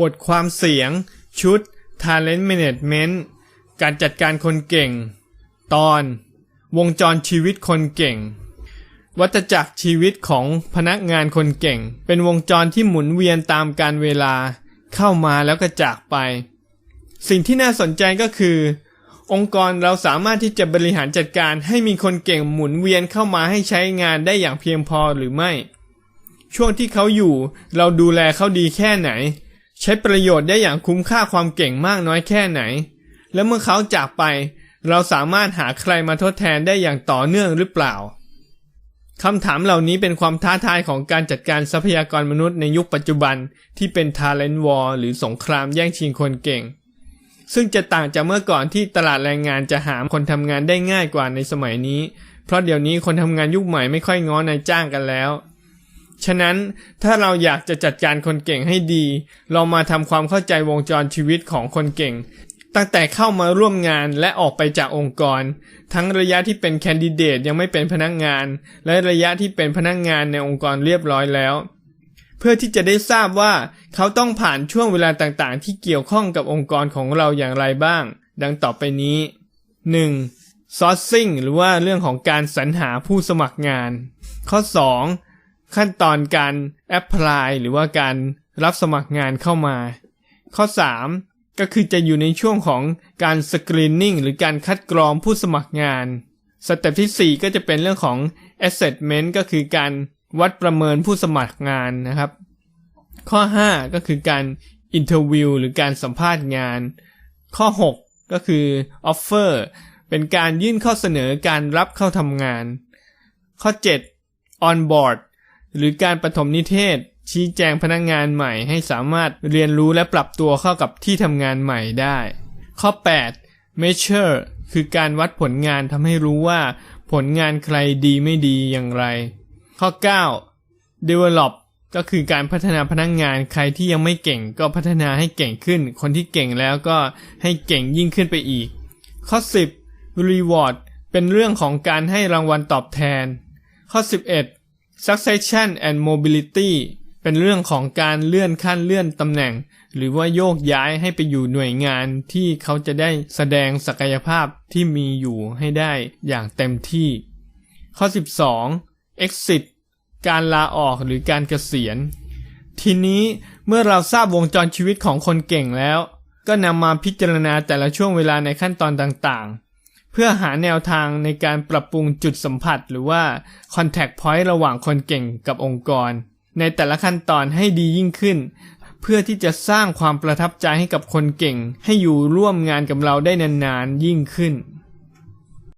บทความเสียง ชุด Talent Management การจัดการคนเก่ง ตอน วงจรชีวิตคนเก่ง วัฏจักรชีวิตของพนักงานคนเก่ง เป็นวงจรที่หมุนเวียนตามการเวลา เข้ามาแล้วก็จากไป สิ่งที่น่าสนใจก็คือ องค์กรเราสามารถที่จะบริหารจัดการให้มีคนเก่งหมุนเวียนเข้ามาให้ใช้งานได้อย่างเพียงพอหรือไม่ ช่วงที่เขาอยู่ เราดูแลเขาดีแค่ไหน ใช้ประโยชน์ได้อย่างคุ้มค่าความเก่งมากน้อยแค่ไหน และเมื่อเขาจากไป เราสามารถหาใครมาทดแทนได้อย่างต่อเนื่องหรือเปล่าคำถามเหล่านี้เป็นความท้าทายของการจัดการทรัพยากรมนุษย์ในยุคปัจจุบันที่เป็น Talent War หรือสงครามแย่งชิงคนเก่ง ซึ่งจะต่างจากเมื่อก่อนที่ตลาดแรงงานจะหาคนทำงานได้ง่ายกว่าในสมัยนี้ เพราะเดี๋ยวนี้คนทำงานยุคใหม่ไม่ค่อยง้อนายจ้างกันแล้ว ฉะนั้นถ้าเราอยากจะจัดการคนเก่งให้ดี เรามาทำความเข้าใจวงจรชีวิตของคนเก่ง ตั้งแต่เข้ามาร่วมงานและออกไปจากองค์กร ทั้งระยะที่เป็นแคนดิเดตยังไม่เป็นพนักงาน และระยะที่เป็นพนักงานในองค์กรเรียบร้อยแล้ว เพื่อที่จะได้ทราบว่าเขาต้องผ่านช่วงเวลาต่างๆ ที่เกี่ยวข้องกับองค์กรของเราอย่างไรบ้าง ดังต่อไปนี้ 1. sourcing หรือว่าเรื่องของการสรรหาผู้สมัครงาน ข้อ 2. ขั้นตอนการ apply หรือว่าการรับสมัครงานเข้ามา ข้อ 3. ก็คือจะอยู่ในช่วงของการ screening หรือการคัดกรองผู้สมัครงาน สเต็ปที่ 4 ก็จะเป็นเรื่องของ assessment ก็คือการวัดประเมินผู้สมัครงานนะครับ ข้อ 5 ก็คือการ interview หรือการสัมภาษณ์งาน ข้อ 6 ก็คือ offer เป็นการยื่นข้อเสนอการรับเข้าทำงาน ข้อ 7 on board หรือการปฐมนิเทศ ชี้แจงพนักงงานใหม่ให้สามารถเรียนรู้และปรับตัวเข้ากับที่ทำงานใหม่ได้ ข้อ 8 measure คือการวัดผลงานทำให้รู้ว่าผลงานใครดีไม่ดีอย่างไร ข้อ 9 develop ก็คือการพัฒนาพนักงงานใครที่ยังไม่เก่งก็พัฒนาให้เก่งขึ้น คนที่เก่งแล้วก็ให้เก่งยิ่งขึ้นไปอีก ข้อ 10 reward เป็นเรื่องของการให้รางวัลตอบแทน ข้อ 11 succession and mobility เป็นเรื่องของการเลื่อนขั้นเลื่อนตำแหน่ง หรือว่าโยกย้ายให้ไปอยู่หน่วยงานที่เขาจะได้แสดงศักยภาพที่มีอยู่ให้ได้อย่างเต็มที่ ข้อ 12 exit การลาออกหรือการเกษียณ ทีนี้เมื่อเราทราบวงจรชีวิตของคนเก่งแล้ว ก็นำมาพิจารณาแต่ละช่วงเวลาในขั้นตอนต่างๆ เพื่อหาแนวทางในการปรับปรุงจุดสัมผัส หรือว่า contact point ระหว่างคนเก่งกับองค์กร ในแต่ละขั้นตอนให้ดียิ่งขึ้น เพื่อที่จะสร้างความประทับใจให้กับคนเก่ง ให้อยู่ร่วมงานกับเราได้นานๆยิ่งขึ้น